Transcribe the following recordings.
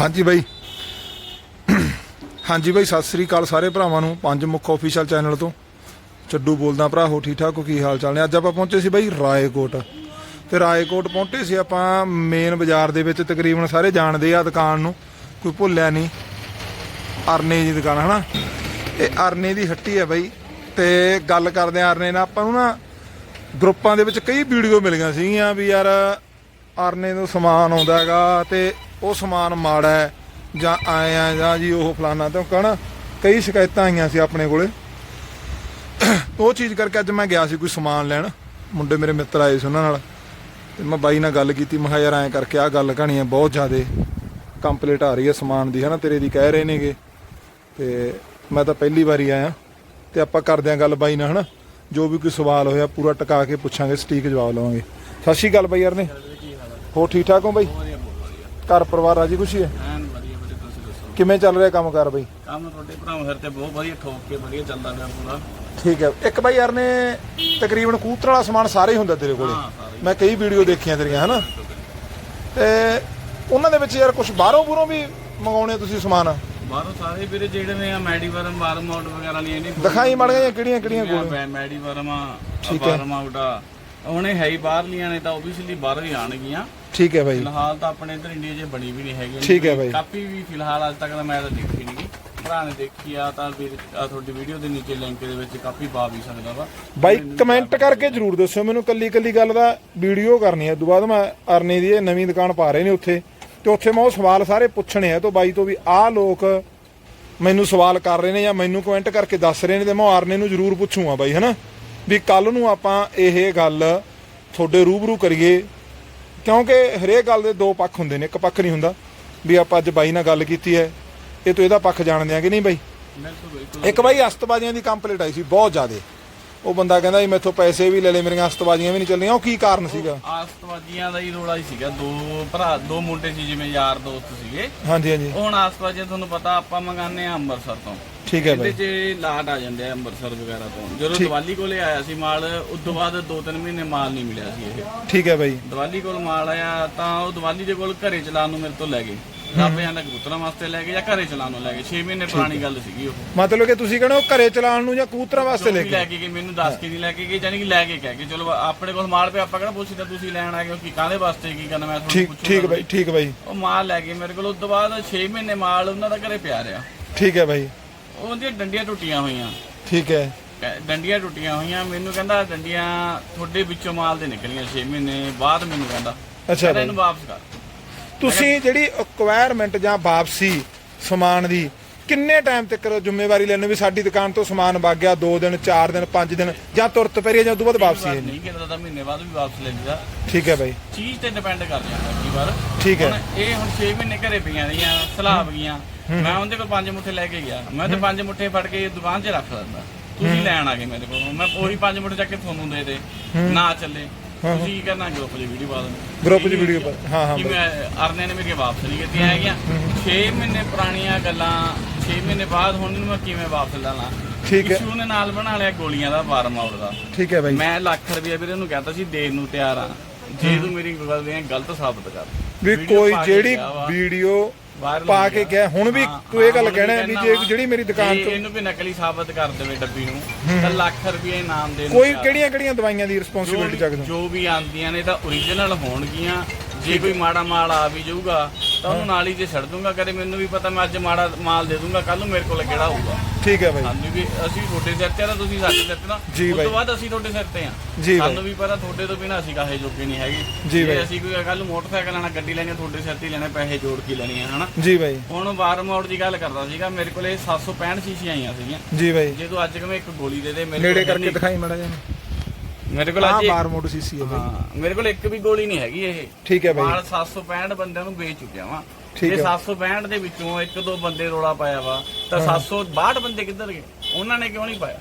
ਹਾਂਜੀ ਬਾਈ। ਹਾਂਜੀ ਬਾਈ, ਸਤਿ ਸ੍ਰੀ ਅਕਾਲ ਸਾਰੇ ਭਰਾਵਾਂ ਨੂੰ, ਪੰਜ ਮੁੱਖ ਅਫੀਸ਼ੀਅਲ ਚੈਨਲ ਤੋਂ। ਚੱਡੂ ਬੋਲਦਾ ਭਰਾ, ਹੋ ਠੀਕ ਠਾਕ ਹੋ ਕੀ ਹਾਲ ਚਾਲ ਨੇ? ਅੱਜ ਆਪਾਂ ਪਹੁੰਚੇ ਸੀ ਬਾਈ ਰਾਏਕੋਟ। ਤੇ ਰਾਏਕੋਟ ਪਹੁੰਚੇ ਸੀ ਆਪਾਂ ਮੇਨ ਬਾਜ਼ਾਰ ਦੇ ਵਿੱਚ, ਤਕਰੀਬਨ ਸਾਰੇ ਜਾਣਦੇ ਆ ਦੁਕਾਨ ਨੂੰ, ਕੋਈ ਭੁੱਲਿਆ ਨਹੀਂ। ਅਰਨੇ ਦੀ ਦੁਕਾਨ, ਹਨਾ? ਇਹ ਅਰਨੇ ਦੀ ਹੱਟੀ ਹੈ ਬਾਈ। ਤੇ ਗੱਲ ਕਰਦੇ ਆ ਅਰਨੇ ਨਾਲ। ਆਪਾਂ ਨੂੰ ਨਾ ਗਰੁੱਪਾਂ ਦੇ ਵਿੱਚ ਕਈ ਵੀਡੀਓ ਮਿਲ ਗਈਆਂ ਸੀਗੀਆਂ ਵੀ ਯਾਰ, ਅਰਨੇ ਤੋਂ ਸਮਾਨ ਆਉਂਦਾ ਹੈਗਾ ਤੇ ਉਹ ਸਮਾਨ ਮਾੜਾ ਹੈ ਜਾਂ ਆਏ ਆ ਜਾਂ ਜੀ ਉਹ ਫਲਾਨਾ, ਤੇ ਕਹਣਾ ਕਈ ਸ਼ਿਕਾਇਤਾਂ ਆਈਆਂ ਸੀ ਆਪਣੇ ਕੋਲੇ। ਉਹ ਚੀਜ਼ ਕਰਕੇ ਅੱਜ ਮੈਂ ਗਿਆ ਸੀ ਕੋਈ ਸਮਾਨ ਲੈਣ। ਮੁੰਡੇ ਮੇਰੇ ਮਿੱਤਰ ਆਏ ਸੀ ਉਹਨਾਂ ਨਾਲ। ਤੇ ਮੈਂ ਬਾਈ ਨਾਲ ਗੱਲ ਕੀਤੀ, ਮੈਂ ਕਿਹਾ ਯਾਰ ਐਂ ਕਰਕੇ ਆ ਗੱਲ ਕਹਾਣੀ ਹੈ, ਬਹੁਤ ਜ਼ਿਆਦੇ ਕੰਪਲੀਟ ਆ ਰਹੀ ਹੈ ਸਮਾਨ ਦੀ, ਹਨਾ, ਤੇਰੇ ਦੀ ਕਹਿ ਰਹੇ ਨੇਗੇ। ਤੇ ਮੈਂ ਤਾਂ ਪਹਿਲੀ ਵਾਰੀ ਆਇਆ। ਤੇ ਆਪਾਂ ਕਰਦੇ ਆਂ ਗੱਲ ਬਾਈ ਨਾਲ, ਹਨਾ। ਜੋ ਵੀ ਕੋਈ ਸਵਾਲ ਹੋਇਆ, ਪੂਰਾ ਟਿਕਾ ਕੇ ਪੁੱਛਾਂਗੇ, ਸਟੀਕ ਜਵਾਬ ਲਵਾਂਗੇ। ਸਤਿ ਸ਼੍ਰੀ ਅਕਾਲ ਬਾਈ ਯਾਰ ਨੇ। ਹੋ ਠੀਕ ਠਾਕ ਹੋ ਬਾਈ? ਘਰ ਪਰਿਵਾਰ ਰਾਜੀ ਖੁਸ਼ੀ ਹੈ? ਐਨ ਵਧੀਆ ਵਧੀਆ ਤੁਸੀਂ ਦੱਸੋ? ਕਿਵੇਂ ਚੱਲ ਰਿਹਾ ਕੰਮ ਕਾਰ ਬਾਈ? ਕੰਮ ਤੁਹਾਡੇ ਭਰਾਵਾਂ ਫਿਰ ਤੇ ਬਹੁਤ ਵਧੀਆ ਠੋਕ ਕੇ ਵਧੀਆ ਚੱਲਦਾ ਪਿਆ ਪੂਰਾ। ਠੀਕ ਹੈ। ਇੱਕ ਬਾਈ ਯਾਰ ਨੇ ਤਕਰੀਬਨ ਕੂਤਰ ਵਾਲਾ ਸਮਾਨ ਸਾਰੇ ਹੀ ਹੁੰਦਾ ਤੇਰੇ ਕੋਲੇ। ਹਾਂ ਸਾਰੇ ਮੈਂ ਕਈ ਵੀਡੀਓ ਦੇਖੀਆਂ ਤੇਰੀਆਂ ਹਨਾ? ਤੇ ਉਹਨਾਂ ਦੇ ਵਿੱਚ ਯਾਰ ਕੁਝ ਬਾਹਰੋਂ ਬੁਰੋਂ ਵੀ ਮੰਗਾਉਣੇ ਤੁਸੀਂ ਸਮਾਨ? ਬਾਹਰੋਂ ਸਾਰੇ ਵੀਰੇ ਜਿਹੜੇ ਨੇ ਆ ਮੈਡੀਵਰਮ ਵਾਰਮ ਆਊਟ ਵਗੈਰਾ ਲਈ ਨਹੀਂ ਦਿਖਾਈ ਮੜ ਗਈਆਂ ਕਿਹੜੀਆਂ ਕਿਹੜੀਆਂ ਕੋਲ? ਮੈਡੀਵਰਮ ਆ ਠੀਕ ਹੈ। ਵਾਰਮ ਆਊਟ ਆ ਉਹਨੇ ਹੈ ਹੀ ਬਾਹਰ ਲੀਆਂ ਨੇ ਤਾਂ ਓਬਵੀਅਸਲੀ ਬਾਹਰ ਹੀ ਆਣਗੀਆਂ ਠੀਕ ਹੈ ਬਾਈ। ਫਿਲਹਾਲ ਤਾਂ ਆਪਣੇ ਇੱਧਰ ਇੰਡੀਆ 'ਚ ਬਣੀ ਵੀ ਨਹੀਂ ਹੈਗੀ। ਠੀਕ ਹੈ ਬਾਈ। ਕਾਪੀ ਵੀ ਫਿਲਹਾਲ ਅੱਜ ਤੱਕ ਤਾਂ ਮੈਂ ਤਾਂ ਦੇਖੀ ਨਹੀਂ ਗੀ। ਭਰਾ ਨੇ ਦੇਖੀ ਆ ਤਾਂ ਵੀਰ ਆਹ ਤੁਹਾਡੀ ਵੀਡੀਓ ਦੇ ਨੀਚੇ ਲਿੰਕ ਦੇ ਵਿੱਚ ਕਾਪੀ ਪਾ ਵੀ ਸਕਦਾ ਵਾ। ਬਾਈ ਕਮੈਂਟ ਕਰਕੇ ਜਰੂਰ ਦੱਸਿਓ ਮੈਨੂੰ ਕੱਲੀ ਕੱਲੀ ਗੱਲ ਦਾ ਵੀਡੀਓ ਕਰਨੀ ਹੈ ਉਦੋਂ ਬਾਅਦ ਮੈਂ ਅਰਨੇ ਦੀ ਇਹ ਨਵੀਂ ਦੁਕਾਨ ਪਾ ਰਹੇ ਨੇ ਉੱਥੇ। ਤੇ ਉੱਥੇ ਮੈਂ ਉਹ ਸਵਾਲ ਸਾਰੇ ਪੁੱਛਣੇ ਆ। ਤੋਂ ਬਾਈ ਤੋਂ ਵੀ ਆਹ ਲੋਕ ਮੈਨੂੰ ਸਵਾਲ ਕਰ ਰਹੇ ਨੇ ਜਾਂ ਮੈਨੂੰ ਕਮੈਂਟ ਕਰਕੇ ਦੱਸ ਰਹੇ ਨੇ ਤੇ ਮੈਂ ਉਹ ਅਰਨੇ ਨੂੰ ਜਰੂਰ ਪੁੱਛੂਗਾ ਬਾਈ ਹਨਾ? ਵੀ ਕੱਲ ਨੂੰ ਆਪਾਂ ਇਹ ਗੱਲ ਤੁਹਾਡੇ ਰੂਬਰੂ ਕਰੀਏ। ਕਿਉਂਕਿ ਹਰੇਕ ਗੱਲ ਦੇ ਦੋ ਪੱਖ ਹੁੰਦੇ ਨੇ ਇੱਕ ਪੱਖ ਨਹੀਂ ਹੁੰਦਾ ਵੀ ਆਪਾਂ ਅੱਜ ਬਾਈ ਨਾਲ ਗੱਲ ਕੀਤੀ ਹੈ ਇਹ ਤੋਂ ਇਹਦਾ ਪੱਖ ਜਾਣਦੇ ਆ ਕਿ ਨਹੀਂ ਬਾਈ? ਇੱਕ ਬਾਈ ਅਸਤਬਾਜ਼ੀਆਂ ਦੀ ਕੰਪਲੀਟ ਆਈ ਸੀ ਬਹੁਤ ਜ਼ਿਆਦੇ। ਉਹ ਬੰਦਾ ਕਹਿੰਦਾ ਜੀ ਮੈਥੋਂ ਪੈਸੇ ਵੀ ਲੈ ਲਏ ਮੇਰੀਆਂ ਅਸਤਬਾਜ਼ੀਆਂ ਵੀ ਨਹੀਂ ਚੱਲੀਆਂ ਉਹ ਕੀ ਕਾਰਨ ਸੀਗਾ? ਆਸਤਵਾਜੀਆਂ ਦਾ ਹੀ ਰੋਲਾ ਹੀ ਸੀਗਾ। ਦੋ ਭਰਾ ਦੋ ਮੁੰਡੇ ਸੀ ਜਿਵੇਂ ਯਾਰ ਦੋਸਤ ਸੀਗੇ। ਹਾਂਜੀ ਹਾਂਜੀ। ਉਹ ਹੁਣ ਆਸਤਵਾਜੀਆਂ ਤੁਹਾਨੂੰ ਪਤਾ ਆਪਾਂ ਮੰਗਾਨੇ ਆ ਅੰਮ੍ਰਿਤਸਰ ਤੋਂ। ਠੀਕ ਹੈ ਇਹਦੇ ਬਾਈ। 'ਚ ਲਾਟ ਆ ਜਾਂਦੇ ਆ ਅੰਮ੍ਰਿਤਸਰ ਵਗੈਰਾ ਤੋਂ। ਜਦੋਂ ਦੀਵਾਲੀ ਕੋਲੇ ਆਇਆ ਸੀ ਮਾਲ ਉਸ ਤੋਂ ਬਾਅਦ 2-3 ਮਹੀਨੇ ਮਾਲ ਨਹੀਂ ਮਿਲਿਆ ਸੀ ਇਹ। ਠੀਕ ਹੈ ਬਾਈ। ਦੀਵਾਲੀ ਕੋਲ ਮਾਲ ਆਇਆ ਤਾਂ ਉਹ ਦੀਵਾਲੀ ਦੇ ਕੋਲ ਘਰੇ ਚਲਾਉਣ ਨੂੰ ਮੇਰੇ ਤੋਂ ਲੈ ਗਏ। ਰੱਬ ਜਾਂਦਾ ਕਬੂਤਰਾਂ ਵਾਸਤੇ ਲੈ ਗਏ ਜਾਂ ਘਰੇ ਚਲਾਉਣ ਨੂੰ ਲੈ ਗਏ? 6 ਮਹੀਨੇ ਪੁਰਾਣੀ ਗੱਲ ਸੀਗੀ ਉਹ। ਮਤਲਬ ਕਿ ਤੁਸੀਂ ਕਹਿੰਦੇ ਹੋ ਘਰੇ ਚਲਾਉਣ ਨੂੰ ਜਾਂ ਕਬੂਤਰਾਂ ਵਾਸਤੇ ਲੈ ਕੇ ਲੈ ਕੇ ਗਏ ਮੈਨੂੰ ਦੱਸ ਕੇ ਨਹੀਂ ਲੈ ਕੇ ਗਏ ਜਾਨੀ ਕਿ ਲੈ ਕੇ ਕਹਿ ਕੇ ਚਲੋ ਆਪਣੇ ਕੋਲ ਮਾਲ ਪਿਆ ਆਪਾਂ ਕਿਹੜਾ ਪੁੱਛੀ ਤਾਂ ਤੁਸੀਂ ਲੈਣ ਆ ਗਏ ਹੋ ਕਿ ਕਾਹਦੇ ਵਾਸਤੇ ਕੀ ਕਰਨਾ ਮੈਂ ਤੁਹਾਨੂੰ ਠੀਕ ਪੁੱਛੂਗਾ ਠੀਕ ਬਾਈ ਠੀਕ ਬਾਈ। ਉਹ ਮਾਲ ਲੈ ਗਏ ਮੇਰੇ ਕੋਲ ਉਸ ਤੋਂ ਬਾਅਦ 6 ਮਹੀਨੇ ਮਾਲ ਉਹਨਾਂ ਦਾ ਘਰੇ ਪਿਆ ਰਿਹਾ। ਠੀਕ ਹੈ ਬਾਈ। ਉਹਦੀਆਂ ਡੰਡੀਆਂ ਟੁੱਟੀਆਂ ਹੋਈਆਂ। ਠੀਕ ਹੈ। ਡੰਡੀਆਂ ਟੁੱਟੀਆਂ ਹੋਈਆਂ ਮੈਨੂੰ ਕਹਿੰਦਾ ਡੰਡੀਆਂ ਤੁਹਾਡੇ ਵਿੱਚੋਂ ਮਾਲ ਦੇ ਨਿਕਲੀਆਂ 6 ਮਹੀਨੇ ਬਾਅਦ ਮੈਨੂੰ ਕਹਿੰਦਾ। ਅੱਛਾ ਇਹਨੂੰ ਵਾਪਸ ਕਰ। ਤੁਸੀਂ ਜਿਹੜੀ ਅਕਵਾਇਰਮੈਂਟ ਜਾਂ ਵਾਪਸੀ ਸਮਾਨ ਦੀ ਕਿੰਨੇ ਟਾਈਮ ਤੱਕ ਜ਼ਿੰਮੇਵਾਰੀ ਲੈਣੇ ਵੀ ਸਾਡੀ ਦੁਕਾਨ ਤੋਂ ਸਮਾਨ ਵਗ ਗਿਆ 2 ਦਿਨ 4 ਦਿਨ 5 ਦਿਨ ਜਾਂ ਤੁਰਤ ਪੈਰੀ ਜਾਂ ਉਦੋਂ ਬਾਅਦ ਵਾਪਸੀ ਹੈ ਨਹੀਂ ਕਹਿੰਦਾ ਤਾਂ ਮਹੀਨੇ ਬਾਅਦ ਵੀ ਵਾਪਸ ਲੈ ਜਾਂਦਾ ਠੀਕ ਹੈ ਬਾਈ। ਚੀਜ਼ ਤੇ ਡਿਪੈਂਡ ਕਰ ਜਾਂਦਾ ਕਈ ਵਾਰ ਠੀਕ ਹੈ। ਇਹ ਹੁਣ 6 ਮਹੀਨੇ ਘਰੇ ਪਈਆਂ ਰਹੀਆਂ ਸਲਾਬ ਗਈਆਂ ਮੈਂ ਉਹਦੇ ਕੋਲ ਪੰਜ ਮੁੱਠੇ ਲੈ ਕੇ ਗਿਆ। ਮੈਂ ਤੇ ਪੰਜ ਮੁੱਠੇ ਫੜ ਕੇ ਦੁਕਾਨ 'ਚ ਰੱਖ ਲੈਂਦਾ। ਤੁਸੀਂ ਲੈਣ ਆ ਗਏ ਮੇਰੇ ਕੋਲ। ਮੈਂ ਉਹੀ ਪੰਜ ਮੁੱਠੇ ਚੱਕ ਕੇ ਤੁਹਾਨੂੰ ਦੇ ਦੇ। ਨਾ ਚੱਲੇ। ਤੁਸੀਂ ਕੀ ਕਰਨਾ ਗਰੁੱਪ 'ਚ ਵੀਡੀਓ ਪਾ ਦੇਣੀ ਗਰੁੱਪ 'ਚ ਵੀਡੀਓ ਪਾ- ਹਾਂ ਹਾਂ ਕਿ ਮੈਂ ਅਰਨੇ ਨੇ ਮੇਰੇ ਵਾਪਸ ਨਹੀਂ ਕੀਤੀਆਂ ਹੈਗੀਆਂ। 6 ਮਹੀਨੇ ਪੁਰਾਣੀਆਂ ਗੱਲਾਂ 6 ਮਹੀਨੇ ਬਾਅਦ ਹੁਣ ਇਹਨੂੰ ਮੈਂ ਕਿਵੇਂ ਵਾਪਸ ਲੈ ਲਾਂ? ਠੀਕ ਹੈ। ਇਸ਼ੂ ਨੇ ਨਾਲ ਬਣਾ ਲਿਆ ਗੋਲੀਆਂ ਦਾ ਵਾਰਮ ਆਊਟ ਦਾ। ਠੀਕ ਹੈ ਬਾਈ। ਮੈਂ ਲੱਖ ਰੁਪਏ ਵੀਰੇ ਨੂੰ ਕਹਤਾ ਸੀ ਦੇਣ ਨੂੰ ਤਿਆਰ ਆ। ਜੇ ਤੂੰ ਮੇਰੀ ਗੱਲ ਦੀਆਂ ਗਲਤ ਸਾਬਤ ਕਰ। ਵੀ ਵੀਡੀਓ ਕੋਈ ਪਾ ਕੇ ਜਿਹੜੀ ਗਿਆ ਵਾ, ਵੀਡੀਓ ਪਾ ਕੇ ਗਿਆ। ਹੁਣ ਵੀ ਤੂੰ ਇਹ ਗੱਲ ਕਹਿਣਾ ਵੀ ਜੇ ਜਿਹੜੀ ਮੇਰੀ ਦੁਕਾਨ ਤੋਂ ਇਹਨੂੰ ਵੀ ਨਕਲੀ ਸਾਬਤ ਕਰ ਦੇਵੇ ਡੱਬੀ ਨੂੰ। ਤਾਂ ਲੱਖ ਰੁਪਏ ਇਨਾਮ ਦੇ ਕੋਈ ਕਿਹੜੀਆਂ ਕਿਹੜੀਆਂ ਦਵਾਈਆਂ ਦੀ ਰਿਸਪੌਂਸਿਬਿਲਟੀ ਚੱਕਦੇ? ਜੋ ਵੀ ਆਉਂਦੀਆਂ ਨੇ ਤਾਂ ਓਰੀਜਨਲ ਹੋਣਗੀਆਂ। ਜੇ ਕੋਈ ਮਾੜਾ ਮਾਲ ਆ ਵੀ ਜਾਊਗਾ ਤਾਂ ਉਹਨੂੰ ਨਾਲ ਹੀ ਜੇ ਛੱਡ ਦੂੰਗਾ ਕਰੇ ਮੈਨੂੰ ਵੀ ਪਤਾ ਮੈਂ ਅੱਜ ਮਾੜਾ ਮਾਲ ਦੇ ਦੂੰਗਾ ਕੱਲ ਨੂੰ ਮੇਰੇ ਕੋਲ ਕਿਹੜਾ ਹੋਊਗਾ। ਠੀਕ ਹੈ ਬਾਈ। ਸਾਨੂੰ ਵੀ ਅਸੀਂ ਤੁਹਾਡੇ ਸਿਰ ਤੇ ਆ ਤਾਂ ਤੁਸੀਂ ਸਾਡੇ ਸਿਰ ਤੇ ਨਾ। ਜੀ ਉਸ ਬਾਈ। ਤੋਂ ਬਾਅਦ ਅਸੀਂ ਤੁਹਾਡੇ ਸਿਰ ਤੇ ਆ। ਜੀ ਬਾਈ। ਸਾਨੂੰ ਵੀ ਪਤਾ ਤੁਹਾਡੇ ਤੋਂ ਬਿਨਾਂ ਅਸੀਂ ਕਾਹੇ ਜੋਗੇ ਨਹੀਂ ਹੈਗੇ। ਜੀ ਜੇ ਬਾਈ। ਅਸੀਂ ਕੋਈ ਕੱਲ ਨੂੰ ਮੋਟਰਸਾਈਕਲ ਲੈਣਾ ਗੱਡੀ ਲੈਣੀ ਆ, ਤੁਹਾਡੇ ਸਿਰ ਤੇ ਹੀ ਲੈਣਾ ਪੈਸੇ ਜੋੜ ਕੇ ਲੈਣੀ ਹਨਾ? ਜੀ ਬਾਈ। ਹੁਣ ਵਾਰ ਮੋੜ ਦੀ ਗੱਲ ਕਰਦਾ ਸੀਗਾ ਮੇਰੇ ਕੋਲੇ 765 ਸ਼ੀਸ਼ੀਆਂ ਆਈਆਂ ਸੀਗੀਆਂ। ਜੀ ਬਾਈ। ਜੇ ਤੂੰ ਅੱਜ ਕਵੇਂ ਇੱਕ ਗੋਲੀ ਦੇ ਦੇ ਮੇਰੇ ਨੇੜੇ ਕੋਲ ਕਰਕੇ ਨਹੀਂ। ਦਿਖਾਈ ਮੜਾ ਜਾਨ ਮੇਰੇ ਕੋਲ ਅੱਜ ਇੱਕ- ਬਾਰ ਮੋਡ ਸੀਸੀ ਹੈ ਬਾਈ। ਹਾਂ ਮੇਰੇ ਕੋਲ ਇੱਕ ਵੀ ਗੋਲੀ ਨਹੀਂ ਹੈਗੀ ਇਹ। ਠੀਕ ਹੈ ਬਾਈ। ਮਾਲ 765 ਬੰਦਿਆਂ ਨੂੰ ਵੇਚ ਚੁੱਕਿਆ ਵਾਂ। ਠੀਕ ਜੇ ਹੈ। 765 ਦੇ ਵਿੱਚੋਂ ਇੱਕ ਦੋ ਬੰਦੇ ਰੋਲਾ ਪਾਇਆ ਵਾ ਤਾਂ 762 ਬੰਦੇ ਕਿੱਧਰ ਗਏ? ਉਹਨਾਂ ਨੇ ਕਿਉਂ ਨਹੀਂ ਪਾਇਆ?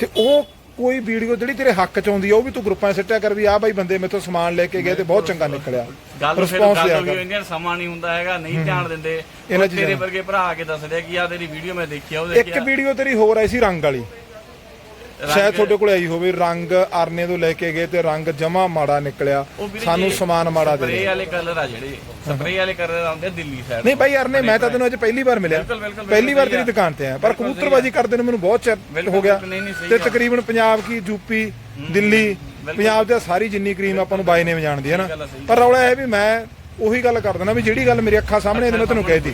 ਤੇ ਉਹ ਕੋਈ ਵੀਡੀਓ ਜਿਹੜੀ ਤੇਰੇ ਹੱਕ ਚ ਆਉਂਦੀ ਆ ਉਹ ਵੀ ਤੂੰ ਗਰੁੱਪਾਂ 'ਚ ਸਿੱਟਿਆ ਕਰ ਵੀ ਆ ਬਾਈ ਬੰਦੇ ਮੇਥੋਂ ਸਮਾਨ ਲੈ ਕੇ ਗਏ ਤੇ ਬਹੁਤ ਚੰਗਾ ਨਿਕਲਿਆ। ਗੱਲ ਫਿਰ Response ਗੱਲ ਲਿਆ ਹੋਈ ਕਰ। ਇੰਡੀਅਨ ਸਮਾਂ ਨਹੀਂ ਹੁੰਦਾ ਹੈਗਾ ਨਹੀਂ ਧਿਆਨ ਦਿੰਦੇ। ਤੇਰੇ। ਵਰਗੇ ਭਰਾ ਆ ਕੇ ਦੱਸਦੇ ਆ ਕਿ ਆ ਤੇਰੀ ਵੀਡੀਓ ਮੈਂ ਦੇਖੀ ਆ ਉਹ ਇੱਕ ਦੇਖੀ ਆ। ਵੀਡੀਓ ਤੇਰੀ ਹੋਰ ਆਈ ਸੀ ਰੰਗ ਵਾਲੀ। ਸ਼ਾਇਦ ਤੁਹਾਡੇ ਕੋਲ ਆਈ ਹੋਵੇ ਰੰਗ ਅਰਨੇ ਤੋਂ ਲੈ ਕੇ ਗਏ ਤੇ ਰੰਗ ਜਮਾ ਮਾੜਾ ਨਿਕਲਿਆ। ਸਾਨੂੰ ਸਮਾਨ ਮਾੜਾ ਦੇ ਸਪਰੇ। ਵਾਲੇ ਕਲਰ ਆ ਜਿਹੜੇ ਸਪਰੇ ਵਾਲੇ ਕਲਰ ਆਉਂਦੇ ਦਿੱਲੀ ਸਾਈਡ ਨਹੀਂ ਬਾਈ ਅਰਨੇ ਮੈਂ ਤਾਂ ਤੈਨੂੰ ਅੱਜ ਪਹਿਲੀ ਵਾਰ ਮਿਲਿਆ। ਪਹਿਲੀ ਵਾਰ ਤੇਰੀ ਦੁਕਾਨ ਤੇ ਆਇਆ ਪਰ ਕਬੂਤਰਬਾਜੀ ਕਰਦੇ ਨੂੰ ਮੈਨੂੰ ਬਹੁਤ ਚਿਰ ਹੋ ਗਿਆ। ਤੇ। ਤਕਰੀਬਨ ਪੰਜਾਬ ਕੀ ਯੂਪੀ ਦਿੱਲੀ ਪੰਜਾਬ ਦੇ ਸਾਰੀ ਜਿੰਨੀ ਕਰੀਮ ਆਪਾਂ ਨੂੰ ਬਾਈ ਨੇਮ ਜਾਣਦੀ ਹੈ ਨਾ। ਪਰ ਰੌਲਾ ਇਹ ਵੀ ਮੈਂ ਉਹੀ ਗੱਲ ਕਰ ਦਿੰਦਾ ਵੀ ਜਿਹੜੀ ਗੱਲ ਮੇਰੀ ਅੱਖਾਂ ਸਾਹਮਣੇ ਇਹਦੇ ਮੈਂ ਤੈਨੂੰ ਕਹਿਤੀ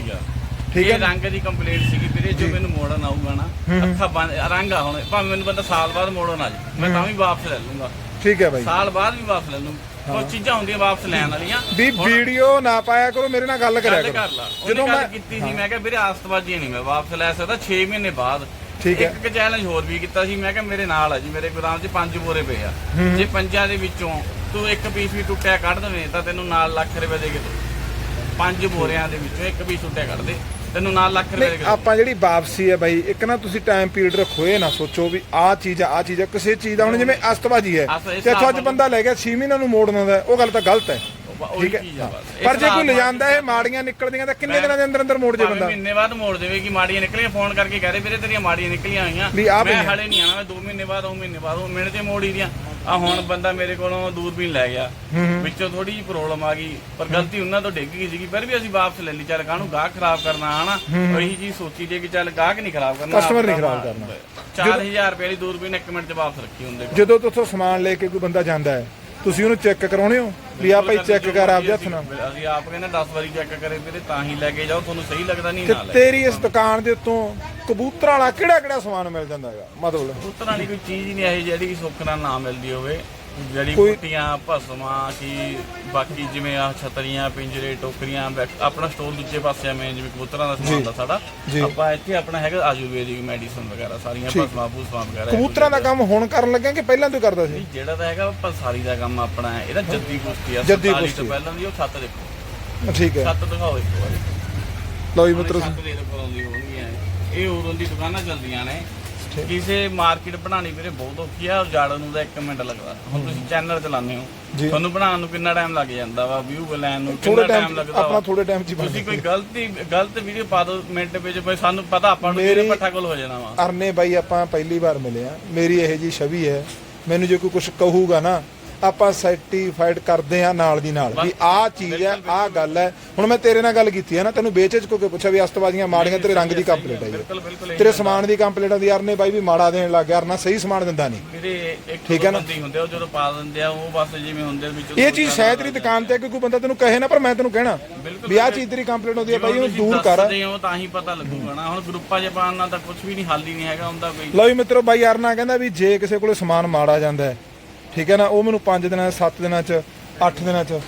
ਠੀਕ ਇਹ ਹੈ ਰੰਗ ਦੀ ਕੰਪਲੀਟ ਸੀਗੀ ਵੀਰੇ ਜੋ ਮੈਨੂੰ ਮੋੜਨ ਆਊਗਾ ਨਾ ਅੱਖਾਂ ਬੰਦ ਰੰਗ ਆ ਹੁਣ ਭਾਵੇਂ ਮੈਨੂੰ ਬੰਦਾ ਸਾਲ ਬਾਅਦ ਮੋੜਨ ਆ ਜਾਏ ਮੈਂ ਤਾਂ ਵੀ ਵਾਪਸ ਲੈ ਲੂੰਗਾ ਠੀਕ ਹੈ ਬਾਈ। ਸਾਲ ਬਾਅਦ ਵੀ ਵਾਪਸ ਲੈ ਲੂੰ ਕੁਝ ਚੀਜ਼ਾਂ ਹੁੰਦੀਆਂ ਵਾਪਸ ਲੈਣ ਵਾਲੀਆਂ। ਵੀ ਵੀਡੀਓ ਨਾ ਪਾਇਆ ਕਰੋ ਮੇਰੇ ਨਾਲ ਗੱਲ ਕਰਿਆ ਕਰੋ। ਜਦੋਂ ਮੈਂ- ਕੀਤੀ ਸੀ ਮੈਂ ਕਿਹਾ ਵੀਰੇ ਆਸਤਵਾਜੀ ਨਹੀਂ ਮੈਂ ਵਾਪਸ ਲੈ ਸਕਦਾ 6 ਮਹੀਨੇ ਬਾਅਦ। ਠੀਕ ਹੈ। ਇੱਕ ਚੈਲੰਜ ਹੋਰ ਵੀ ਕੀਤਾ ਸੀ ਮੈਂ ਕਿਹਾ ਮੇਰੇ ਨਾਲ ਆ ਜੀ ਮੇਰੇ ਗੋਦਾਮ 'ਚ ਪੰਜ ਬੋਰੇ ਪਏ ਆ। ਜੇ ਪੰਜਾਂ ਦੇ ਵਿੱਚੋਂ ਤੂੰ ਇੱਕ ਪੀਸ ਵੀ ਟੁੱਟਿਆ ਕੱਢ ਦਵੇਂ ਤਾਂ ਤੈਨੂੰ ਨਾਲ ਲੱਖ ਰੁਪਏ ਦੇ ਕੇ। ਪੰਜ ਬੋਰਿਆਂ ਦੇ ਵਿੱਚੋਂ ਇੱਕ ਪੀਸ ਟੁੱਟਿਆ ਕੱਢ ਦੇ। ਤੈਨੂੰ ਨਾਲ ਲੱਖ ਰੁਪਏ ਦੇ ਨਹੀਂ। ਆਪਾਂ ਜਿਹੜੀ ਵਾਪਸੀ ਹੈ ਬਾਈ ਇੱਕ ਨਾ ਤੁਸੀਂ ਟਾਈਮ ਪੀਰੀਅਡ ਰੱਖੋ ਇਹ ਨਾ ਸੋਚੋ ਵੀ ਆਹ ਚੀਜ਼ ਆ ਆਹ ਚੀਜ਼ ਆ ਕਿਸੇ ਚੀਜ਼ ਦਾ ਹੁਣ ਜਿਵੇਂ ਅਸਤਬਾਜੀ ਹੈ ਇਸ ਤੇ ਇੱਥੋਂ ਅੱਜ ਹਿਸਾਬ ਬੰਦਾ ਲੈ ਗਿਆ 6 ਮਹੀਨਿਆਂ ਨੂੰ ਮੋੜ ਦਿੰਦਾ ਹੈ, ਉਹ ਗੱਲ ਤਾਂ ਗਲਤ ਹੈ ਠੀਕ ਹੈ। ਪਰ ਜੇ ਕੋਈ ਲਿਜਾਂਦਾ ਹੈ ਮਾੜੀਆਂ ਨਿਕਲਦੀਆਂ ਤਾਂ ਕਿੰਨੇ ਦਿਨਾਂ ਦੇ ਅੰਦਰ ਅੰਦਰ ਮੋੜ ਜੇ ਬੰਦਾ ਮਹੀਨੇ ਬਾਅਦ ਮੋੜ ਦੇਵੇ ਕਿ ਮਾੜੀਆਂ ਨਿਕਲੀਆਂ ਫੋਨ ਕਰਕੇ ਕਹਿ ਰਹੇ ਵੀਰੇ ਤੇਰੀਆਂ ਮਾੜੀਆਂ ਨਿਕਲੀਆਂ ਵੀ ਆਹ ਮੈਂ ਪਈਆਂ। ਹਲੇ ਨਹੀਂ ਆਣਾ ਮੈਂ 2 ਮਹੀਨੇ ਬਾਅਦ ਉਹ ਮਹੀਨੇ ਬਾਅਦ ਉਹ ਮਿੰਟ ਮੋੜੀ ਦੀਆਂ ਆ ਹੁਣ ਬੰਦਾ ਮੇਰੇ ਕੋਲੋਂ ਦੂਰਬੀਨ ਲੈ ਗਿਆ। ਵਿੱਚੋਂ ਥੋੜੀ ਜਿਹੀ ਪ੍ਰੋਬਲਮ ਆ ਗਈ ਪਰ ਗਲਤੀ ਉਹਨਾਂ ਤੋਂ ਡਿੱਗ ਗਈ ਸੀਗੀ। ਫਿਰ ਵੀ ਅਸੀਂ ਵਾਪਸ ਲੈ ਲਈ ਚੱਲ ਕਾਹਨੂੰ ਗਾਹਕ ਖਰਾਬ ਕਰਨਾ ਹਨਾ? ਉਹੀ ਚੀਜ਼ ਸੋਚੀ ਜੇ ਕਿ ਚੱਲ ਗਾਹਕ ਨਹੀਂ ਖਰਾਬ ਕਰਨਾ Customer ਨਹੀਂ ਖਰਾਬ ਕਰਨਾ। 4000 ਰੁਪਏ ਦੀ ਦੂਰਬੀਨ 1 ਮਿੰਟ ਚ ਵਾਪਸ ਰੱਖੀ ਹੁੰਦੇ ਜਦੋਂ ਤੁਸੀਂ ਸਮਾਨ ਲੈ ਕੇ ਕੋਈ ਬੰਦਾ ਜਾਂਦਾ ਹੈ ਤੁਸੀਂ ਉਹਨੂੰ ਚੈੱਕ ਕਰਾਉਣੇ ਹੋ? ਵੀ ਆ ਭਾਈ ਚੈੱਕ ਕਰ ਆਪਦੇ ਹੱਥ ਨਾਲ। ਅਸੀਂ ਆਪ ਕਹਿੰਦੇ 10 ਵਾਰੀ ਚੈੱਕ ਕਰੇ ਵੀਰੇ ਤਾਂ ਹੀ ਲੈ ਕੇ ਜਾਓ ਤੁਹਾਨੂੰ ਸਹੀ ਲੱਗਦਾ ਨਹੀਂ ਤੇ ਨਾਲ ਤੇਰੀ ਇਸ ਦੁਕਾਨ ਦੇ ਉੱਤੋਂ ਕਬੂਤਰਾਂ ਵਾਲਾ ਕਿਹੜਾ ਕਿਹੜਾ ਸਮਾਨ ਮਿਲ ਜਾਂਦਾ ਹੈਗਾ? ਮਤਲਬ। ਤਰ੍ਹਾਂ ਦੀ ਕੋਈ ਚੀਜ਼ ਹੀ ਨਹੀਂ ਇਹ ਜਿਹੜੀ ਕਿ ਸੁੱਖ ਨਾਲ ਨਾ ਮਿਲਦੀ ਹੋਵੇ। ਜਿਹੜੀ ਕੋਈ- ਕੁੱਟੀਆਂ ਭਸਮਾਂ ਕੀ ਬਾਕੀ ਜਿਵੇਂ ਆ ਛਤਰੀਆਂ ਪਿੰਜਰੇ ਟੋਕਰੀਆਂ ਬੈਕ- ਆਪਣਾ ਸਟੋਰ ਦੂਜੇ ਪਾਸੇ ਆ ਮੈਂ ਜਿਵੇਂ ਕਬੂਤਰਾਂ ਦਾ ਸਮਾਨ ਦਾ ਸਾਡਾ। ਜੀ। ਆਪਾਂ ਇੱਥੇ ਆਪਣਾ ਹੈਗਾ ਆਯੁਰਵੈਦਿਕ ਮੈਡੀਸਨ ਵਗੈਰਾ ਸਾਰੀਆਂ ਭਸਮਾਂ ਭੂਸਮਾਂ ਵਗੈਰਾ ਕਬੂਤਰਾਂ ਦਾ ਕੰਮ ਹੁਣ ਕਰਨ ਲੱਗਾ ਕਿ ਪਹਿਲਾਂ ਤੋਂ ਹੀ ਕਰਦਾ ਸੀ? ਨਹੀਂ, ਜਿਹੜਾ ਤਾਂ ਹੈਗਾ ਪਸਾਰੀ ਦਾ ਕੰਮ ਆਪਣਾ ਹੈ। ਇਹਦਾ ਜੱਦੀ ਕੁਸ਼ਤੀ ਆ ਜੱਦੀ 47 ਕੁਸ਼ਤੀ। ਤੋਂ ਪਹਿਲਾਂ ਦੀ ਉਹ ਛੱਤ ਦੇਖੋ। ਠੀਕ ਹੈ। ਛੱਤ ਦਿਖਾਓ ਇੱਕ ਵਾਰੀ। ਲਓ ਜੀ ਮਿੱਤਰੋ ਛੱਤ ਦੇ ਇਹ ਉਦੋਂ ਦੀ ਦੁਕਾਨਾਂ ਚੱਲਦੀਆਂ ਨੇ। ਕਿਸੇ ਮਾਰਕੀਟ ਬਣਾਣੀ ਵੀਰੇ ਬਹੁਤ ਔਖੀ ਆ ਉਜਾੜਨ ਨੂੰ ਤਾਂ 1 ਮਿੰਟ ਲੱਗਦਾ। ਹੁਣ ਤੁਸੀਂ ਚੈਨਲ ਚਲਾਉਂਦੇ ਹੋ। ਜੀ। ਤੁਹਾਨੂੰ ਬਣਾਉਣ ਨੂੰ ਕਿੰਨਾ ਟਾਈਮ ਲੱਗ ਜਾਂਦਾ ਵਾ? ਵਿਊ ਲੈਣ ਨੂੰ ਥੋੜੇ ਕਿੰਨਾ ਟਾਈਮ ਟਾਈਮ ਲੱਗਦਾ ਆਪਣਾ ਵਾ ਥੋੜੇ ਟਾਈਮ ਚ ਹੀ ਬਣ ਤੁਸੀਂ ਕੋਈ ਗਲਤੀ ਗਲਤ ਵੀਡੀਓ ਪਾ ਦਿਓ ਮਿੰਟ ਵਿੱਚ ਬਈ ਸਾਨੂੰ ਪਤਾ ਆਪਾਂ ਨੂੰ ਮੇਰੀ- ਕਿਹੜੇ ਪੱਠਾ ਕੋਲ ਹੋ ਜਾਣਾ ਵਾ। ਅਰਨੇ ਬਾਈ ਆਪਾਂ ਪਹਿਲੀ ਵਾਰ ਮਿਲੇ ਆ। ਮੇਰੀ ਇਹ ਜੀ ਛਵੀ ਹੈ। ਮੈਨੂੰ ਜੇ ਕੋਈ ਕੁਝ ਕਹੂਗਾ ਨਾ ਆਪਾਂ ਸਰਟੀਫਾਈਡ ਕਰਦੇ ਆ ਨਾਲ ਦੀ ਨਾਲ ਵੀ ਆਹ ਚੀਜ਼ ਹੈ ਆਹ ਗੱਲ ਹੈ। ਹੁਣ ਮੈਂ ਤੇਰੇ ਨਾਲ ਗੱਲ ਕੀਤੀ ਹੈ ਨਾ ਤੈਨੂੰ ਵੇਚੇ ਚ ਕੋਈ ਪੁੱਛਿਆ ਵੀ ਅਸਤਵਾਦੀਆਂ ਮਾੜੀਆਂ ਤੇਰੇ ਰੰਗ ਦੀ ਕੰਪਲੀਟ ਆਈ ਤੇਰੇ ਸਮਾਨ ਦੀ ਕੰਪਲੀਟ ਆਉਂਦੀ ਅਰਨੇ ਬਾਈ ਵੀ ਮਾੜਾ ਦੇਣ ਲੱਗ ਗਿਆ ਅਰਨਾ ਸਹੀ ਸਮਾਨ ਦਿੰਦਾ ਨਹੀਂ। ਵੀਰੇ ਇੱਕ ਠੀਕ ਹੈ ਨਾ? ਬੰਦੇ ਹੀ ਹੁੰਦੇ ਆ, ਉਹ ਜਦੋਂ ਪਾ ਦਿੰਦੇ ਆ ਉਹ ਬਸ ਜਿਵੇਂ ਹੁੰਦੇ ਵਿੱਚ ਇਹ ਚੀਜ਼ ਸ਼ਾਇਦ ਤੇਰੀ ਦੁਕਾਨ ਤੇ ਆ ਕਿ ਕੋਈ ਬੰਦਾ ਤੈਨੂੰ ਕਹੇ ਨਾ ਪਰ ਮੈਂ ਤੈਨੂੰ ਕਹਿਣਾ ਵੀ ਆਹ ਚੀਜ਼ ਤੇਰੀ ਕੰਪਲੀਟ ਆਉਂਦੀ ਹੈ ਬਾਈ ਉਹਨੂੰ ਦੂਰ ਕਰ। ਦੱਸਦੇ ਹੋ ਤਾਂ ਹੀ ਪਤਾ ਲੱਗੂਗਾ ਨਾ। ਹੁਣ ਗਰੁੱਪਾਂ 'ਚ ਪਾਉਣ ਨਾਲ ਤਾਂ ਕੁਝ ਵੀ ਨਹੀਂ ਹੱਲ ਹੀ ਨਹੀਂ ਹੈਗਾ ਹੁੰਦਾ ਕੋਈ ਲਓ ਜੀ ਮਿੱਤਰੋ ਬਾਈ ਅਰਨਾ ਕਹਿੰਦਾ ਵੀ ਜੇ ਕਿਸੇ ਕੋਲੇ ਸਮਾਨ ਮਾੜਾ ਜਾਂਦਾ ਹੈ ਠੀਕ ਹੈ ਨਾ ਉਹ ਮੈਨੂੰ 5 ਦਿਨਾਂ 7 ਦਿਨਾਂ ਚ 8 ਦਿਨਾਂ ਚ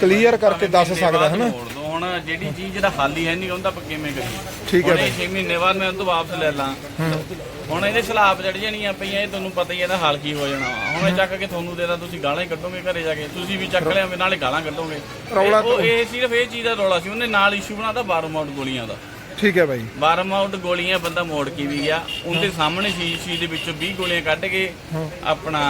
ਕਲੀਅਰ ਕਰਕੇ ਦੱਸ ਸਕਦਾ ਹੈ ਨਾ ਮੋੜ। ਹੁਣ ਜਿਹੜੀ ਚੀਜ਼ ਦਾ ਹੱਲ ਹੀ ਹੈ ਨਹੀਂ ਹੁੰਦਾ ਆਪਾਂ ਕਿਵੇਂ ਕਰੀਏ? ਠੀਕ ਹੈ ਹੁਣ ਇਹ 6 ਮਹੀਨੇ ਬਾਅਦ ਮੈਂ ਉਹ ਤੋਂ ਵਾਪਸ ਲੈ ਲਾਂ। ਹੁਣ ਇਹਦੇ ਸਲਾਬ ਚੜ ਜਾਣੀਆਂ ਪਈਆਂ ਇਹ ਤੁਹਾਨੂੰ ਪਤਾ ਹੀ ਹੈ ਇਹਦਾ ਹਾਲ ਕੀ ਹੋ ਜਾਣਾ। ਹੁਣ ਇਹ ਚੱਕ ਕੇ ਤੁਹਾਨੂੰ ਦੇਦਾ ਤੁਸੀਂ ਗਾਲਾਂ ਹੀ ਕੱਢੋਗੇ ਘਰੇ ਜਾ ਕੇ। ਤੁਸੀਂ ਵੀ ਚੱਕ ਲਿਆ ਨਾਲੇ ਗਾਲਾਂ ਕੱਢੋਗੇ। ਉਹ ਇਹ ਸਿਰਫ ਇਹ ਚੀਜ਼ ਦਾ ਰੌਲਾ ਸੀ ਉਹਨੇ ਨਾਲ ਇਸ਼ੂ ਬਣਾਤਾ ਬਾਰਮ ਆਊਟ ਗੋਲੀਆਂ ਦਾ। ਠੀਕ ਹੈ ਬਾਈ। ਬਾਰਮ ਆਊਟ ਗੋਲੀਆਂ ਬੰਦਾ ਮੋੜ ਕੇ ਵੀ ਗਿਆ। ਉਹਦੇ ਸਾਹਮਣੇ ਸ਼ੀਸ਼ੀ ਦੇ ਵਿੱਚੋਂ 20 ਗੋਲੀਆਂ ਕੱਢ ਕੇ ਆਪਣਾ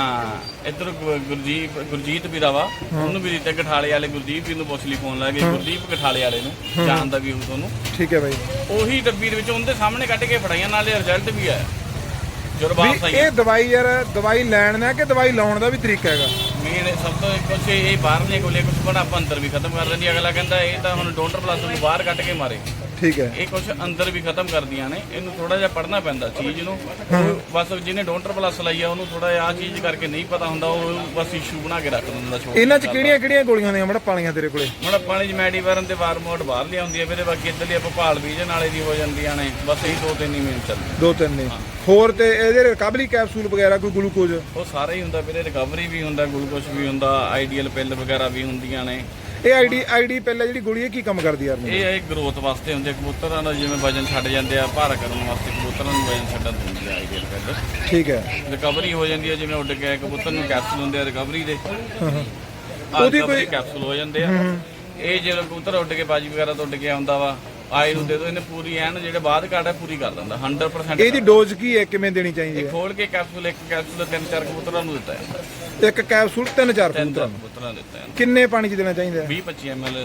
ਇਧਰ ਗੁਰਜੀਤ ਗੁਰਜੀਤ ਵੀਰਾ ਵਾ। ਉਹਨੂੰ ਵੀ ਦਿੱਤੇ ਗਠਾਲੇ ਵਾਲੇ ਗੁਰਦੀਪ ਵੀ ਨੂੰ ਪੁੱਛ ਲਈ ਫੋਨ ਲਾ ਕੇ। ਗੁਰਦੀਪ ਗਠਾਲੇ ਵਾਲੇ ਨੂੰ ਜਾਣਦਾ ਵੀ ਉਹ ਤੁਹਾਨੂੰ। ਠੀਕ ਹੈ ਬਾਈ। ਉਹੀ ਡੱਬੀ ਦੇ ਵਿੱਚ ਉਹਦੇ ਸਾਹਮਣੇ ਕੱਢ ਕੇ ਫੜਾਈਆਂ ਨਾਲੇ ਰਿਜ਼ਲਟ ਵੀ ਆਇਆ। ਵਾਪਸ ਆਈ ਇਹ ਦਵਾਈ ਯਾਰ ਦਵਾਈ ਲੈਣ ਦਾ ਕਿ ਦਵਾਈ ਲਾਉਣ ਦਾ ਵੀ ਤਰੀਕਾ ਹੈਗਾ? ਮੇਨ ਸਭ ਤੋਂ ਕੁਛ ਇਹ ਬਾਹਰਲੇ ਗੋਲੀਆਂ ਕੁਛ ਬਣਾ ਆਪਾਂ ਅੰਦਰ ਵੀ ਖਤਮ ਕਰ ਦਿੰਦੀ ਅਗਲਾ ਕਹਿੰਦਾ ਇਹ ਤਾਂ ਹੁਣ ਡੋਂਟਰ ਪਲੱਸ ਨੂੰ ਬਾਹਰ ਕੱਢ ਕੇ ਮਾਰੇ। ਠੀਕ ਹੈ। ਇਹ ਕੁਝ ਅੰਦਰ ਵੀ ਖਤਮ ਕਰਦੀਆਂ ਨੇ ਇਹਨੂੰ ਥੋੜਾ ਜਿਹਾ ਪੜਨਾ ਪੈਂਦਾ ਚੀਜ਼ ਨੂੰ। ਬਸ ਜਿਹਨੇ ਡੋਂਟਰ ਪਲੱਸ ਲਈ ਆ ਉਹਨੂੰ ਥੋੜਾ ਜਿਹਾ ਆ ਚੀਜ਼ ਕਰਕੇ ਨਹੀਂ ਪਤਾ ਹੁੰਦਾ ਉਹ ਬਸ ਇਸ਼ੂ ਬਣਾ ਕੇ ਰੱਖ ਦਿੰਦਾ ਛੋਟਾ ਇਹਨਾਂ ਚ ਕਿਹੜੀਆਂ ਕਿਹੜੀਆਂ ਗੋਲੀਆਂ ਨੇ ਮੜਾ ਪਾਲੀਆਂ ਤੇਰੇ ਕੋਲੇ? ਹੁਣ ਪਾਣੀ ਚ ਮੈਡੀਵਰਨ ਤੇ ਵਾਰਮੋਟ ਬਾਹਰ ਲਿਆਉਂਦੀ ਹੈ ਵੀਰੇ ਬਾਕੀ ਇੱਧਰਲੀ ਆਪਾਂ ਭਾਲ ਬੀਜਣ ਵਾਲੇ ਦੀ ਹੋ ਜਾਂਦੀਆਂ ਨੇ ਬਸ ਇਹੀ ਦੋ ਤਿੰਨ ਹੀ ਮੇਨ ਚੱਲਦੇ ਦੋ ਤਿੰਨ ਨੇ। ਹੋਰ ਤੇ ਇਹਦੇ ਰਿਕਵਰੀ ਕੈਪਸੂਲ ਵਗੈਰਾ ਕੋਈ ਗਲੂਕੋਜ਼? ਉਹ ਸਾਰਾ ਹੀ ਹੁੰਦਾ ਵੀਰੇ ਰਿਕਵਰੀ ਵੀ ਹੁੰਦਾ ਗਲੂਕੋਸ਼ ਵੀ ਹੁੰਦਾ ਆਈਡੀਅਲ ਪਿੱਲ ਵਗੈਰਾ ਵੀ ਹੁੰਦੀਆਂ ਨੇ। ਇਹ ਆਈਡੀ ਆਈਡੀ ਪਹਿਲਾਂ ਜਿਹੜੀ ਗੋਲੀ ਹੈ ਕੀ ਕੰਮ ਕਰਦੀ ਯਾਰ? ਇਹ ਹੈ ਗਰੋਥ ਵਾਸਤੇ ਹੁੰਦੇ ਆ, ਕਬੂਤਰਾਂ ਦਾ ਜਿਵੇਂ ਵਜਨ ਛੱਡ ਜਾਂਦੇ ਆ ਭਾਰ ਕਰਨ ਵਾਸਤੇ ਕਬੂਤਰਾਂ ਨੂੰ ਵਜਨ ਛੱਡਣ ਦਿੰਦੀ ਆ ਆਈਡੀਅਲ ਠੀਕ ਹੈ। ਰਿਕਵਰੀ ਹੋ ਜਾਂਦੀ ਹੈ ਜਿਵੇਂ ਉੱਡ ਗਿਆ ਕਬੂਤਰ ਨੂੰ ਕੈਪਸੂਲ ਹੁੰਦੇ ਆ ਰਿਕਵਰੀ ਦੇ। ਉਹਦੀ ਕੋਈ- ਕੈਪਸੂਲ ਹੋ ਜਾਂਦੇ ਆ। ਇਹ ਜਦੋਂ ਕਬੂਤਰ ਉੱਡ ਕੇ ਬਾਜੀ ਵਗੈਰਾ ਤੋਂ ਉੱਡ ਕੇ ਆਉਂਦਾ ਵਾ ਆਏ ਨੂੰ ਦੇ ਦੋ ਇਹਨੇ ਪੂਰੀ ਐਨ ਜਿਹੜੇ ਬਾਅਦ ਹੈ ਪੂਰੀ ਕਰ ਦਿੰਦਾ 100% ਇਹਦੀ ਡੋਜ਼ ਕੀ ਹੈ? ਕਿਵੇਂ ਦੇਣੀ ਚਾਹੀਦੀ ਹੈ? ਖੋਲ ਕੇ ਕੈਪਸੂਲ ਇੱਕ ਕੈਪਸੂਲ ਤਿੰਨ ਚਾਰ ਕਬੂਤਰਾਂ ਨੂੰ ਦਿੱਤਾ ਜਾਂਦਾ। ਇੱਕ ਕੈਪਸੂਲ ਤਿੰਨ ਚਾਰ ਕਬੂਤਰਾਂ ਨੂੰ। ਦਿੱਤਾ ਜਾਂਦਾ। ਕਿੰਨੇ ਪਾਣੀ ਚ ਦੇਣਾ ਚਾਹੀਦਾ 20 25 ml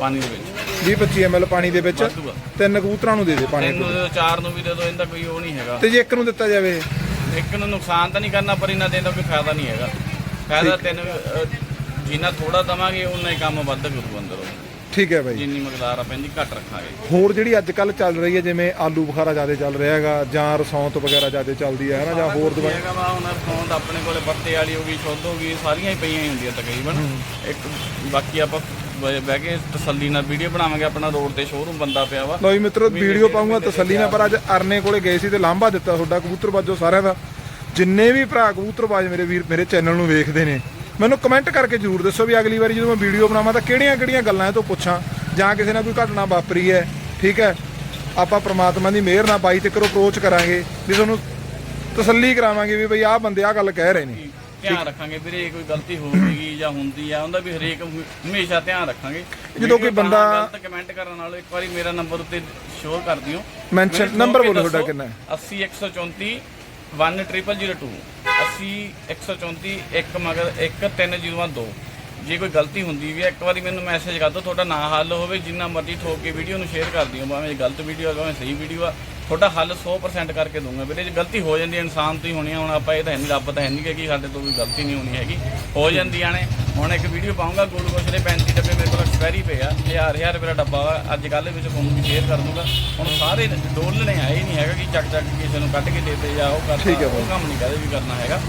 ਪਾਣੀ ਦੇ ਵਿੱਚ। 20 25 ml ਪਾਣੀ ਦੇ ਵਿੱਚ। ਤਿੰਨ ਕਬੂਤਰਾਂ ਨੂੰ ਦੇ ਦੇ ਪਾਣੀ ਤਿੰਨ ਚਾਰ ਨੂੰ ਵੀ ਦੇ ਦੋ ਇਹਦਾ ਕੋਈ ਉਹ ਨਹੀਂ ਹੈਗਾ। ਤੇ ਜੇ ਇੱਕ ਨੂੰ ਦਿੱਤਾ ਜਾਵੇ? ਇੱਕ ਨੂੰ ਨੁਕਸਾਨ ਤਾਂ ਨਹੀਂ ਕਰਨਾ ਪਰ ਇਹਨਾਂ ਦੇਣ ਦਾ ਕੋਈ ਫਾਇਦਾ ਨਹੀਂ ਹੈਗਾ। ਫਾਇਦਾ ਤੈਨੂੰ ਅਹ, ਜਿੰਨਾ ਥੋੜਾ ਦਵਾਂਗੇ ਉਨਾ ਹੀ ਕੰਮ ਵੱਧ ਕਰੂ ਅੰਦਰੋਂ। ਠੀਕ ਹੈ ਬਾਈ। ਜਿੰਨੀ ਮਕਦਾਰ ਆ ਪੈਂਦੀ ਘੱਟ ਰੱਖਾਂਗੇ। ਹੋਰ ਜਿਹੜੀ ਅੱਜ ਕੱਲ ਚੱਲ ਰਹੀ ਹੈ ਜਿਵੇਂ ਆਲੂ ਬੁਖਾਰਾ ਜ਼ਿਆਦਾ ਚੱਲ ਰਿਹਾ ਹੈਗਾ ਜਾਂ ਰਸੌਂਤ ਵਗੈਰਾ ਜ਼ਿਆਦਾ ਚੱਲਦੀ ਹੈ ਹਨਾ ਜਾਂ ਹੋਰ ਦਵਾਈ ਹੈਗਾ ਵਾ ਹੁਣ ਫੋਨ ਆਪਣੇ ਕੋਲੇ ਪੱਤੇ ਵਾਲੀ ਹੋ ਗਈ ਸ਼ੁੱਧ ਹੋ ਗਈ ਸਾਰੀਆਂ ਹੀ ਪਈਆਂ ਹੀ ਹੁੰਦੀਆਂ ਤਕਰੀਬਨ। ਇੱਕ ਬਾਕੀ ਆਪਾਂ ਬ- ਬਹਿ ਕੇ ਤਸੱਲੀ ਨਾਲ ਵੀਡੀਓ ਬਣਾਵਾਂਗੇ ਆਪਣਾ ਰੋਡ ਤੇ ਸ਼ੋਰੂਮ ਬੰਦਾ ਪਿਆ ਵਾ। ਲੋ ਜੀ ਮਿੱਤਰੋ ਵੀਡੀਓ ਪਾਉਂਗਾ ਤਸੱਲੀ ਨਾਲ ਪਰ ਅੱਜ ਅਰਨੇ ਕੋਲੇ ਗਏ ਸੀ ਤੇ ਲਾਂਭਾ ਦਿੱਤਾ ਤੁਹਾਡਾ ਕਬੂਤਰਬਾਜ਼ੋ ਸਾਰਿਆਂ ਦਾ। ਜਿੰਨੇ ਵੀ ਭਰਾ ਕਬੂਤਰਬਾਜ਼ ਮੇਰੇ ਵੀਰ ਮੇਰੇ ਚੈਨਲ ਨੂੰ ਵੇਖਦੇ ਨੇ ਮੈਨੂੰ ਕਮੈਂਟ ਕਰਕੇ ਜਰੂਰ ਦੱਸੋ ਵੀ ਅਗਲੀ ਵਾਰੀ ਜਦੋਂ ਮੈਂ ਵੀਡੀਓ ਬਣਾਵਾਂ ਤਾਂ ਕਿਹੜੀਆਂ ਕਿਹੜੀਆਂ ਗੱਲਾਂ ਇਹ ਤੋਂ ਪੁੱਛਾਂ? ਜਾਂ ਕਿਸੇ ਨਾਲ ਕੋਈ ਘਟਨਾ ਵਾਪਰੀ ਹੈ? ਠੀਕ ਹੈ? ਆਪਾਂ ਪ੍ਰਮਾਤਮਾ ਦੀ ਮਿਹਰ ਨਾਲ ਬਾਈ ਤੇ ਕਰੋ ਅਪਰੋਚ ਕਰਾਂਗੇ ਵੀ ਤੁਹਾਨੂੰ ਤਸੱਲੀ ਕਰਾਵਾਂਗੇ ਵੀ ਬਈ ਆਹ ਬੰਦੇ ਆਹ ਗੱਲ ਕਹਿ ਰਹੇ ਨੇ। ਧਿਆਨ ਰੱਖਾਂਗੇ ਵੀਰੇ ਕੋਈ ਗਲਤੀ ਹੋ ਗਈ ਜਾਂ ਹੁੰਦੀ ਆ ਉਹਦਾ ਵੀ ਹਰੇਕ ਹਮੇਸ਼ਾ ਧਿਆਨ ਰੱਖਾਂਗੇ। ਜਦੋਂ ਕੋਈ ਬੰਦਾ- ਗਲਤ ਕਮੈਂਟ ਕਰਨ ਨਾਲੋਂ ਇੱਕ ਵਾਰੀ ਮੇਰਾ ਨੰਬਰ ਉੱਤੇ ਸ਼ੋਅ ਕਰ ਦਿਓ। Number phone ਬੋਲੋ ਤੁਹਾਡਾ ਕਿੰਨਾ ਹੈ? 80 134 10002 80 134 1 ਮਗਰ 1 3002 ਜੇ ਕੋਈ ਗਲਤੀ ਹੁੰਦੀ ਵੀ ਹੈ, ਇੱਕ ਵਾਰੀ ਮੈਨੂੰ ਮੈਸੇਜ ਕਰ ਦਿਓ, ਤੁਹਾਡਾ ਨਾ ਹੱਲ ਹੋਵੇ, ਜਿੰਨਾ ਮਰਜ਼ੀ ਠੋਕ ਕੇ ਵੀਡੀਓ ਨੂੰ ਸ਼ੇਅਰ ਕਰ ਦਿਓ, ਭਾਵੇਂ ਗਲਤ ਵੀਡੀਓ ਆ, ਭਾਵੇਂ ਸਹੀ ਵੀਡੀਓ ਆ, ਤੁਹਾਡਾ ਹੱਲ 100% ਕਰਕੇ ਦੂੰਗਾ ਵੀਰੇ। ਜੇ ਗਲਤੀ ਹੋ ਜਾਂਦੀ ਹੈ, ਇਨਸਾਨ ਤੋਂ ਹੀ ਹੋਣੀ ਆ, ਹੁਣ ਆਪਾਂ ਇਹ ਤਾਂ ਹੈ ਨਹੀਂ ਰੱਬ ਤਾਂ ਹੈ ਨਹੀਂ ਕਿ ਸਾਡੇ ਤੋਂ ਕੋਈ ਗਲਤੀ ਨਹੀਂ ਹੋਣੀ ਹੈਗੀ। ਹੋ ਜਾਂਦੀਆਂ ਨੇ। ਹੁਣ ਇੱਕ ਵੀਡੀਓ ਪਾਉਂਗਾ ਗਲੂਕੋਸ਼ ਦੇ 35 ਡੱਬੇ ਐਕਸਪਾਇਰੀ ਪਏ ਆ। ਹਜ਼ਾਰ ਹਜ਼ਾਰ ਰੁਪਏ ਦਾ ਡੱਬਾ ਵਾ। ਅੱਜ ਕੱਲ੍ਹ ਵਿੱਚ ਤੁਹਾਨੂੰ ਵੀ ਸ਼ੇਅਰ ਕਰ ਦੂੰਗਾ। ਹੁਣ ਸਾਰੇ ਡੋਲਣੇ ਆਏ ਨਹੀਂ ਹੈਗਾ ਕਿ ਚੱਕ ਚੱਕ ਕੇ ਕਿਸੇ ਨੂੰ ਕੱਢ ਕੇ ਦੇ ਦੇ ਜਾਂ ਉਹ ਕਰਦਾ। ਠੀਕ ਹੈ ਉਹ ਕੰਮ ਨਹੀਂ ਕਦੇ ਵੀ ਕਰਨਾ ਹੈਗਾ।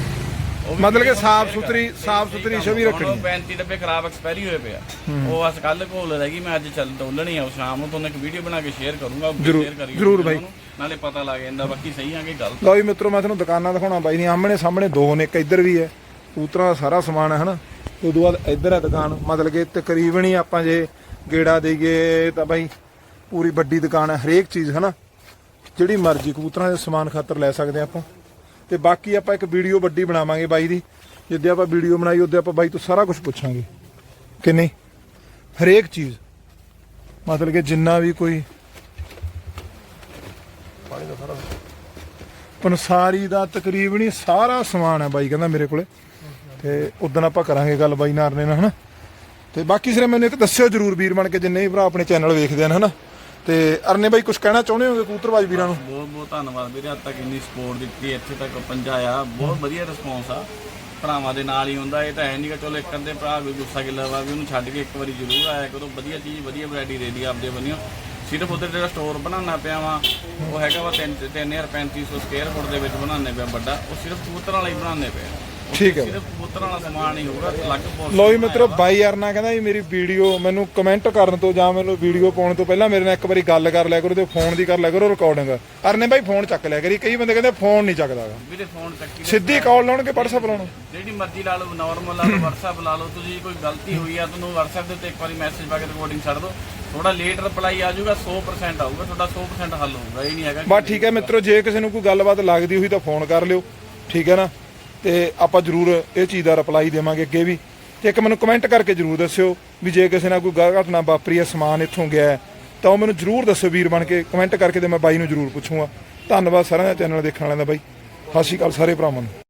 ਉਹ ਵੀ ਮਤਲਬ ਕਿ ਸਾਫ਼ share ਕਰ- ਸੁਥਰੀ- ਸਾਫ਼ ਸੁਥਰੀ ਕੰਮ ਛਵੀ ਹੁਣ ਰੱਖਣੀ ਉਹ 35 ਡੱਬੇ ਖਰਾਬ ਐਕਸਪਾਇਰੀ ਹੋਏ ਪਿਆ ਉਹ ਅਸ ਕੱਲ ਕੋਲ ਰਹਿ ਗਈ। ਮੈਂ ਅੱਜ ਚੱਲ ਡੋਲਣੀ ਆ। ਉਹ ਸ਼ਾਮ ਨੂੰ ਤੁਹਾਨੂੰ ਇੱਕ ਵੀਡੀਓ ਬਣਾ ਕੇ ਸ਼ੇਅਰ ਕਰੂੰਗਾ। ਉਹ ਜ਼ਰੂਰ, share ਜ਼ਰੂਰ ਬਾਈ। ਨਾਲੇ ਪਤਾ ਲੱਗ ਜਾਂਦਾ ਬਾਕੀ ਸਹੀ ਆ ਕਿ ਗਲਤ ਲਓ ਜੀ ਮਿੱਤਰੋ ਮੈਂ ਤੁਹਾਨੂੰ ਦੁਕਾਨਾਂ ਦਿਖਾਉਣਾ ਬਾਈ। ਦੀਆਂ ਆਮਣੇ ਸਾਹਮਣੇ ਦੋ ਨੇ। ਇੱਕ ਇੱਧਰ ਵੀ ਹੈ। ਕਬੂਤਰਾਂ ਦਾ ਸਾਰਾ ਸਮਾਨ ਹੈ ਹਨਾ? ਉਦੋਂ ਬਾਅਦ ਇੱਧਰ ਹੈ ਦੁਕਾਨ, ਮਤਲਬ ਕਿ ਤਕਰੀਬਨ ਹੀ ਆਪਾਂ ਜੇ ਗੇੜਾ ਦੇਈਏ ਤਾਂ ਬਾਈ ਪੂਰੀ ਵੱਡੀ ਦੁਕਾਨ ਹੈ, ਹਰੇਕ ਚੀਜ਼, ਹਨਾ? ਜਿਹੜੀ ਮਰਜ਼ੀ ਕਬੂਤਰਾਂ ਦੇ ਸਮਾਨ ਖਾਤਰ ਲੈ ਸਕਦੇ ਆਪਾਂ। ਤੇ ਬਾਕੀ ਆਪਾਂ ਇੱਕ ਵੀਡੀਓ ਵੱਡੀ ਬਣਾਵਾਂਗੇ ਬਾਈ ਦੀ। ਜਿੱਦੇ ਆਪਾਂ ਵੀਡੀਓ ਬਣਾਈ, ਉਹਦੇ ਆਪਾਂ ਬਾਈ ਤੋਂ ਸਾਰਾ ਕੁਝ ਪੁੱਛਾਂਗੇ। ਕਿ ਨਹੀਂ? ਹਰੇਕ ਚੀਜ਼। ਮਤਲਬ ਕਿ ਜਿੰਨਾ ਵੀ ਕੋਈ ਪਨਸਾਰੀ ਦਾ ਤਕਰੀਬਨ ਹੀ ਸਾਰਾ ਸਮਾਨ ਹੈ ਬਾਈ, ਕਹਿੰਦਾ ਮੇਰੇ ਕੋਲੇ। ਤੇ ਉਦੋਂ ਆਪਾਂ ਕਰਾਂਗੇ ਗੱਲ ਬਾਈ ਨਾਰਨੇ ਨਾਲ, ਹਨਾ? ਤੇ ਬਾਕੀ ਸਿਰੇ ਮੈਨੂੰ ਇੱਕ ਦੱਸਿਓ ਜਰੂਰ ਵੀਰ ਬਣ ਕੇ, ਜਿੰਨੇ ਵੀ ਭਰਾ ਆਪਣੇ ਚੈਨਲ ਵੇਖਦੇ ਹਨ, ਹਨਾ? ਤੇ ਅਰਨੇ ਬਾਈ ਕੁਝ ਕਹਿਣਾ ਚਾਹੁੰਦੇ ਹੋਗੇ ਕਬੂਤਰਬਾਜ਼ ਵੀਰਾਂ ਨੂੰ? ਬਹੁਤ ਬਹੁਤ ਧੰਨਵਾਦ ਵੀਰੇ, ਅੱਜ ਤੱਕ ਇੰਨੀ ਸਪੋਰਟ ਦਿੱਤੀ, ਇੱਥੇ ਤੱਕ ਪਹੁੰਚਾਇਆ। ਬਹੁਤ ਵਧੀਆ ਰਿਸਪੌਂਸ ਆ। ਭਰਾਵਾਂ ਦੇ ਨਾਲ ਹੀ ਹੁੰਦਾ, ਇਹ ਤਾਂ ਹੈ ਨਹੀਂ ਕਿ ਚਲੋ ਇੱਕ ਅੱਧੇ ਭਰਾ ਕੋਈ ਗੁੱਸਾ ਗਿੱਲਾ ਵਾ ਵੀ ਉਹਨੂੰ ਛੱਡ ਕੇ ਇੱਕ ਵਾਰੀ ਜ਼ਰੂਰ ਆਇਆ ਕਰੋ। ਵਧੀਆ ਚੀਜ਼, ਵਧੀਆ ਵੈਰਾਈਟੀ ਦੇ ਦੀ ਆਪਦੇ ਬੰਨਿਓ ਸਿਰਫ ਉਧਰ ਜਿਹੜਾ ਸਟੋਰ ਬਣਾਉਣਾ ਪਿਆ ਵਾ, ਉਹ ਹੈਗਾ ਵਾ 3350 ਸਕੁਅਰ ਫੁੱਟ ਦੇ ਵਿੱਚ ਬਣਾਉਣੇ ਪਿਆ ਵੱਡਾ। ਉਹ ਸਿਰਫ ਕਬੂਤਰਾਂ ਲਈ ਹੀ ਬਣਾਉਣੇ ਪਿਆ ਠੀਕ ਹੈ। ਸਿਰਫ ਕਬੂਤਰਾਂ ਵਾਲਾ ਸਮਾਨ ਹੀ ਹੋਊਗਾ ਅਲੱਗ portion ਲੋ ਜੀ ਮਿੱਤਰੋ ਬਾਈ ਅਰਨਾ ਕਹਿੰਦਾ ਵੀ ਮੇਰੀ ਵੀਡੀਓ ਮੈਨੂੰ ਕਮੈਂਟ ਕਰਨ ਤੋਂ ਜਾਂ ਮੈਨੂੰ ਵੀਡੀਓ ਪਾਉਣ ਤੋਂ ਪਹਿਲਾਂ ਮੇਰੇ ਨਾਲ ਇੱਕ ਵਾਰੀ ਗੱਲ ਕਰ ਲਿਆ ਕਰੋ ਤੇ ਫੋਨ ਦੀ ਕਰ ਲਿਆ ਕਰੋ ਰਿਕਾਰਡਿੰਗ ਅਰਨੇ ਬਾਈ ਫੋਨ ਚੱਕ ਲਿਆ ਕਰੀ। ਕਈ ਬੰਦੇ ਕਹਿੰਦੇ ਫੋਨ ਨਹੀਂ ਚੱਕਦਾ ਗਾ। ਵੀਰੇ ਫੋਨ ਚੱਕੀ ਦੇ ਸਿੱਧੀ ਕਾਲ ਲਾਉਣਗੇ WhatsApp ਲਾਉਣ ਜਿਹੜੀ ਮਰਜ਼ੀ ਲਾ ਲਓ ਨਾਰਮਲ ਲਾ ਲਓ WhatsApp ਲਾ ਲਓ। ਤੁਸੀਂ ਕੋਈ ਗਲਤੀ ਹੋਈ ਆ ਤੁਹਾਨੂੰ WhatsApp ਦੇ ਉੱਤੇ ਇੱਕ ਵਾਰੀ ਮੈਸੇਜ ਪਾ ਕੇ ਰਿਕਾਰਡਿੰਗ ਛੱਡ ਦਿਓ। ਥੋੜਾ ਲੇਟ ਰਿਪਲਾਈ ਆ ਜਾਊਗਾ 100% ਆਊਗਾ ਤੁਹਾਡਾ 100% ਹੱਲ ਹੋਊਗਾ ਇਹ ਨਹੀਂ ਹੈਗਾ ਕਿ ਬਸ ਠੀਕ ਹੈ ਮਿੱਤਰੋ ਜੇ ਕਿਸੇ ਨੂੰ ਕੋਈ ਗੱਲਬਾਤ ਲੱਗਦੀ ਹੋਈ ਤਾਂ ਫੋਨ ਕਰ ਲਿਓ। ਠੀਕ ਹੈ ਨਾ? ਤੇ ਆਪਾਂ ਜਰੂਰ ਇਹ ਚੀਜ਼ ਦਾ ਰਿਪਲਾਈ ਦੇਵਾਂਗੇ ਅੱਗੇ ਵੀ। ਤੇ ਇੱਕ ਮੈਨੂੰ ਕਮੈਂਟ ਕਰਕੇ ਜਰੂਰ ਦੱਸਿਓ ਵੀ ਜੇ ਕਿਸੇ ਨਾਲ ਕੋਈ ਗੱਲ ਘਟਨਾ ਵਾਪਰੀ ਹੈ ਸਮਾਨ ਇੱਥੋਂ ਗਿਆ ਹੈ, ਤਾਂ ਉਹ ਮੈਨੂੰ ਜਰੂਰ ਦੱਸਿਓ ਵੀਰ ਬਣ ਕੇ। ਕਮੈਂਟ ਕਰਕੇ ਤੇ ਮੈਂ ਬਾਈ ਨੂੰ ਜਰੂਰ ਪੁੱਛੂੰਗਾ। ਧੰਨਵਾਦ ਸਾਰਿਆਂ ਦਾ ਚੈਨਲ ਦੇਖਣ ਵਾਲਿਆਂ ਦਾ ਬਾਈ। ਸਤਿ ਸ਼੍ਰੀ ਅਕਾਲ ਸਾਰੇ ਭਰਾਵਾਂ ਨੂੰ।